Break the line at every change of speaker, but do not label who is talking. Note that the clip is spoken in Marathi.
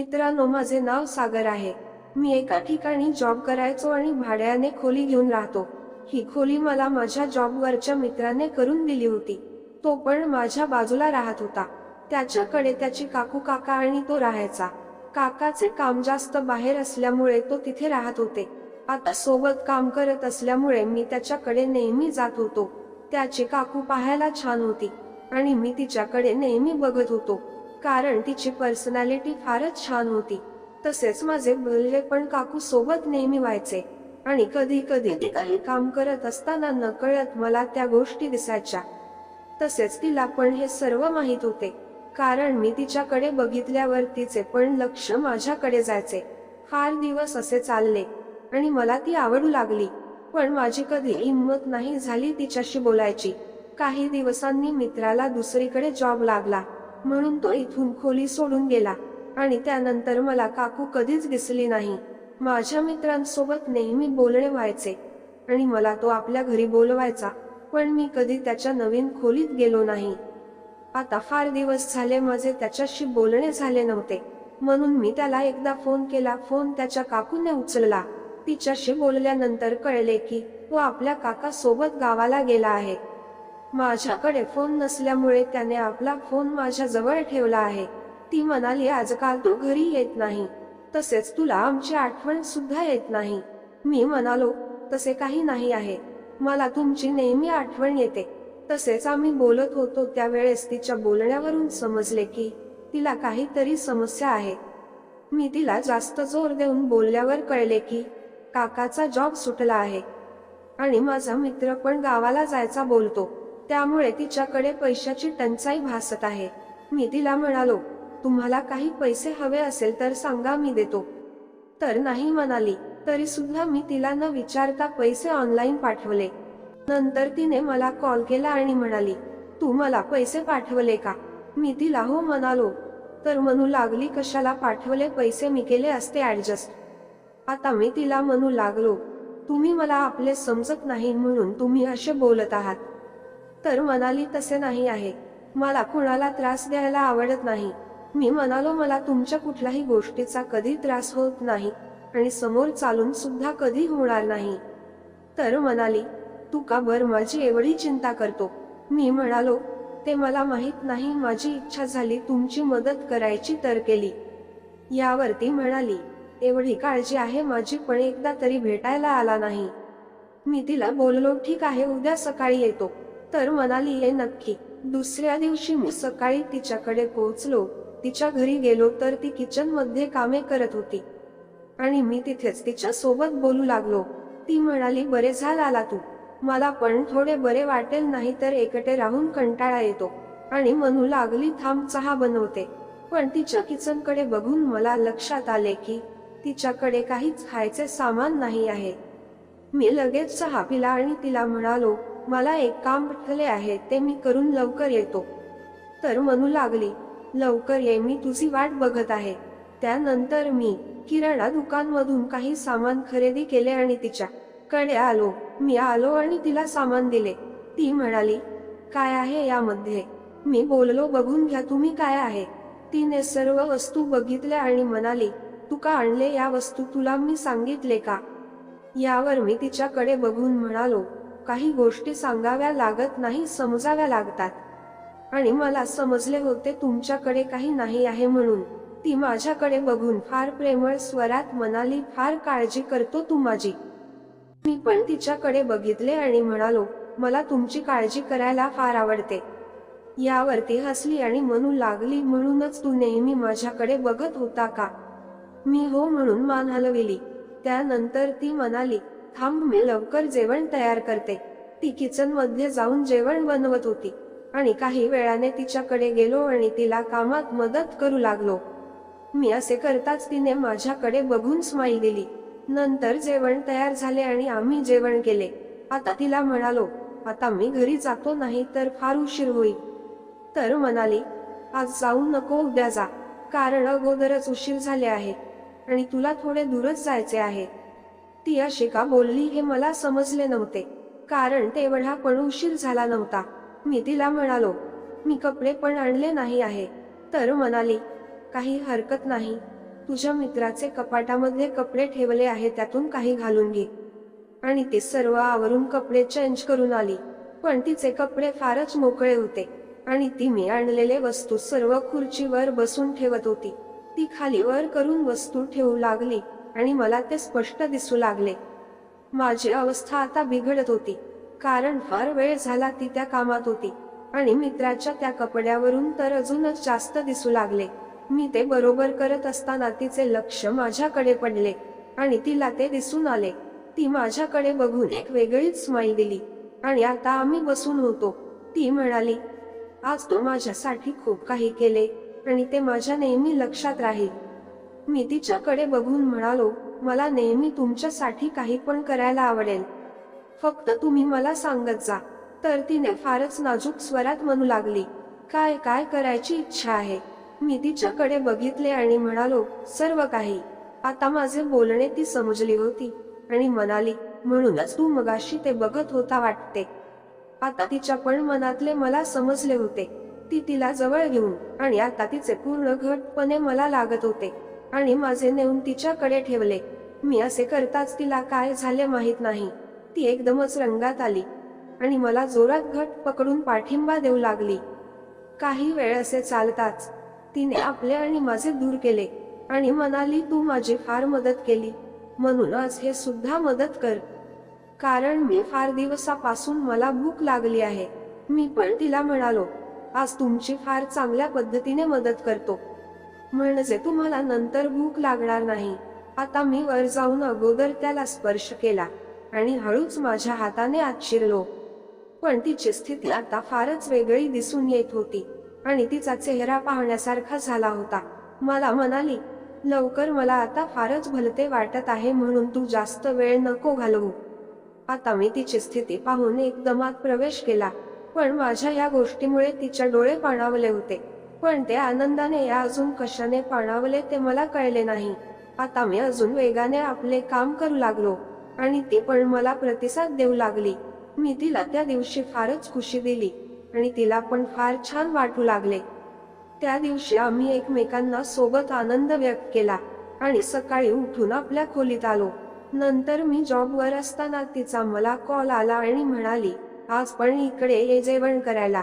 मित्रांनो माझे नाव सागर आहे. मी एका ठिकाणी जॉब करायचो आणि भाड्याने खोली घेऊन राहतो. ही खोली मला माझ्या जॉबवरच्या मित्राने करून दिली होती. तो पण माझ्या बाजूला राहत होता. त्याच्याकडे त्याची काकू काका आणि तो राहायचा. काकाचे काम जास्त बाहेर असल्यामुळे तो तिथे राहत होते. आता सोबत काम करत असल्यामुळे मी त्याच्याकडे नेहमी जात होतो. त्याची काकू पाहायला छान होती आणि मी तिच्याकडे नेहमी बघत होतो. कारण तिची पर्सनॅलिटी फारच छान होती. तसेच माझे बोलले पण काकू सोबत नेहमी व्हायचे. आणि कधी कधी ती काही काम करत असताना नकळत मला त्या गोष्टी दिसायच्या. तसेच तिला पण हे सर्व माहीत होते. कारण मी तिच्याकडे बघितल्यावर तिचे पण लक्ष माझ्याकडे जायचे. फार दिवस असे चालले. आणि मला ती आवडू लागली. पण माझी कधी हिंमत नाही झाली तिच्याशी बोलायची. काही दिवसांनी मित्राला दुसरीकडे जॉब लागला. म्हणून तो इथून खोली सोडून गेला आणि त्यानंतर मला काकू कधीच दिसली नाही. माझ्या मित्रांसोबत नेहमी बोलणे व्हायचे आणि मला तो आपल्या घरी बोलवायचा पण मी कधी त्याच्या नवीन खोलीत गेलो नाही. आता फार दिवस झाले माझे त्याच्याशी बोलणे झाले नव्हते म्हणून मी त्याला एकदा फोन केला फोन त्याच्या काकूने उचलला. तिच्याशी बोलल्यानंतर कळले की तो आपल्या काकासोबत गावाला गेला आहे. माझ्याकडे फोन नसल्यामुळे त्याने आपला फोन माझ्या जवळ ठेवला आहे. ती म्हणाली आजकाल तू घरी येत नाही. तसेच तुला आमची आठवण सुद्धा येत नाही. मी म्हणालो तसे काही नाही आहे. मला तुमची नेहमी आठवण येते. तसेच आम्ही बोलत होतो त्यावेळेस तिच्या बोलण्यावरून समजले की तिला काहीतरी समस्या आहे. मी तिला जास्त जोर देऊन बोलल्यावर कळले की काकाचा जॉब सुटला आहे आणि माझा मित्र पण गावाला जायचा बोलतो. त्यामुळे तिच्याकडे पैशाची टंचाई भासत आहे. मी तिला म्हणालो तुम्हाला काही पैसे हवे असेल तर सांगा मी देतो. तर नाही म्हणाली. तरी सुद्धा मी तिला न विचारता पैसे ऑनलाईन पाठवले. नंतर तिने मला कॉल केला आणि म्हणाली तू मला पैसे पाठवले का? मी तिला हो म्हणालो. तर म्हणू लागली कशाला पाठवले? पैसे मी केले असते ऍडजस्ट आता मी तिला म्हणू लागलो तुम्ही मला आपले समजत नाही म्हणून तुम्ही असे बोलत आहात. तर मनाली तसे नाही आहे. मला कुणाला त्रास द्यायला आवडत नाही. मी म्हणालो मला तुमच्या कुठल्याही गोष्टीचा कधी त्रास होत नाही आणि समोर चालून सुद्धा कधी होणार नाही. तर म्हणाली तू का बर माझी एवढी चिंता करतो? मी म्हणालो ते मला माहीत नाही. माझी इच्छा झाली तुमची मदत करायची तर केली. यावरती म्हणाली एवढी काळजी आहे माझी पण एकदा तरी भेटायला आला नाही. मी तिला बोललो ठीक आहे उद्या सकाळी येतो. तर म्हणाली ये नक्की. दुसऱ्या दिवशी मी सकाळी तिच्याकडे पोहोचलो. तिच्या घरी गेलो तर ती किचनमध्ये कामे करत होती. आणि मी तिथेच तिच्या सोबत बोलू लागलो. ती म्हणाली बरे झाल आला तू. मला पण थोडे बरे वाटेल नाही तर एकटे राहून कंटाळा येतो. आणि म्हणू लागली थांब चहा बनवते. पण तिच्या किचनकडे बघून मला लक्षात आले की तिच्याकडे काहीच खायचे सामान नाही आहे. मी लगेच चहा पिला आणि तिला म्हणालो मला एक काम पटले आहे ते मी करून लवकर येतो. तर म्हणू लागली लवकर ये मी तुझी वाट बघत आहे. त्यानंतर मी किराणा दुकानमधून काही सामान खरेदी केले आणि तिच्या कडे आलो. मी आलो आणि तिला सामान दिले. ती म्हणाली काय आहे यामध्ये? मी बोललो बघून घ्या तुम्ही काय आहे? तिने सर्व वस्तू बघितल्या आणि म्हणाली तू का आणले या वस्तू? तुला मी सांगितले का? यावर मी तिच्याकडे बघून म्हणालो काही गोष्टी सांगाव्या लागत नाही समजाव्या लागतात. आणि मला समजले होते तुमच्याकडे काही नाही आहे म्हणून. ती माझ्याकडे बघून फार प्रेमळ स्वरात म्हणाली फार काळजी करतो तू माझी. मी पण तिच्याकडे बघितले आणि म्हणालो मला तुमची काळजी करायला फार आवडते. यावरती हसली आणि म्हणू लागली म्हणूनच तू नेहमी माझ्याकडे बघत होता का? मी हो म्हणून मान हलविली. त्यानंतर ती म्हणाली थांब मी लवकर जेवण तयार करते. ती किचनमध्ये जाऊन जेवण बनवत होती. आणि काही वेळाने तिच्याकडे गेलो आणि तिला कामात मदत करू लागलो. मी असे करताच तिने माझ्याकडे बघून स्माईल दिली. नंतर जेवण तयार झाले आणि आम्ही जेवण केले. आता तिला म्हणालो आता मी घरी जातो नाही तर फार उशीर होईल. तर म्हणाली आज जाऊ नको उद्या जा. कारण अगोदरच उशीर झाले आहे. आणि तुला थोडे दूरच जायचे आहे. ती अशी का बोलली हे मला समजले नव्हते. कारण तेवढा पण उशीर झाला नव्हता. मी तिला म्हणालो मी कपडे पण आणले नाही आहे. तर म्हणाली काही हरकत नाही. तुझ्या मित्राचे कपाटामध्ये कपडे ठेवले आहे त्यातून काही घालून घे. आणि ते सर्व आवरून कपडे चेंज करून आली. पण तिचे कपडे फारच मोकळे होते आणि ती मी आणलेले वस्तू सर्व खुर्चीवर बसून ठेवत होती. ती खाली वर करून वस्तू ठेवू लागली. आणि मला ते स्पष्ट दिसू लागले. माझी अवस्था आता बिघडत होती कारण फार वेळ झाला ती त्या कामात होती आणि मित्राच्या त्या कपड्यावरून तर अजूनच जास्त दिसू लागले. मी ते बरोबर करत असताना तिचे लक्ष माझ्याकडे पडले आणि तिला ते दिसून आले. ती माझ्याकडे बघून एक वेगळीच स्माईल दिली आणि आता आम्ही बसून होतो. ती म्हणाली आज तू माझ्यासाठी खूप काही केले आणि ते माझ्या नेहमी लक्षात राहील. मी तिच्याकडे बघून म्हणालो मला नेहमी तुमच्यासाठी काही पण करायला आवडेल. फक्त तुम्ही मला सांगत जा. तर तिने फारच नाजूक स्वरात म्हणू लागली काय काय करायची इच्छा आहे? मी तिच्याकडे बघितले आणि म्हणालो सर्व काही. आता माझे बोलणे ती समजली होती आणि म्हणाली म्हणूनच तू मगाशी ते बघत होता वाटते. आता तिच्या पण मनातले मला समजले होते. ती तिला जवळ घेऊन आणि आता तिचे पूर्ण घटपणे मला लागत होते. आणि माझे नेऊन तिच्याकडे ठेवले. मी असे करताच तिला काय झाले माहीत नाही. ती एकदमच रंगात आली आणि मला जोरात घट पकडून पाठिंबा देऊ लागली. काही वेळ असे चालताच तिने आपले आणि माझे दूर केले आणि म्हणाली तू माझी फार मदत केली. म्हणूनच हे सुद्धा मदत कर. कारण मी फार दिवसापासून मला भूक लागली आहे. मी पण तिला म्हणालो आज तुमची फार चांगल्या पद्धतीने मदत करतो. म्हणजे तुम्हाला नंतर भूक लागणार नाही. आता मी वर जाऊन अगोदर त्याला स्पर्श केला आणि हळूच माझ्या हाताने आत शिरलो पण तिची स्थिती आता फारच वेगळी दिसून येत होती आणि तिचा चेहरा पाहण्यासारखा झाला होता. मला म्हणाली लवकर मला आता फारच भलते वाटत आहे म्हणून तू जास्त वेळ नको घालवू. आता मी तिची स्थिती पाहून एकदमात प्रवेश केला पण माझ्या या गोष्टीमुळे तिच्या डोळे पाणावले होते. पण ते आनंदाने या अजून कशाने पाणावले ते मला कळले नाही. आता मी अजून वेगाने आपले काम करू लागलो आणि ती पण मला प्रतिसाद देऊ लागली. मी तिला त्या दिवशी फारच खुशी दिली आणि तिला पण फार छान वाटू लागले. त्या दिवशी आम्ही एकमेकांना सोबत आनंद व्यक्त केला आणि सकाळी उठून आपल्या खोलीत आलो. नंतर मी जॉबवर असताना तिचा मला कॉल आला आणि म्हणाली आज पण इकडे ये जेवण करायला.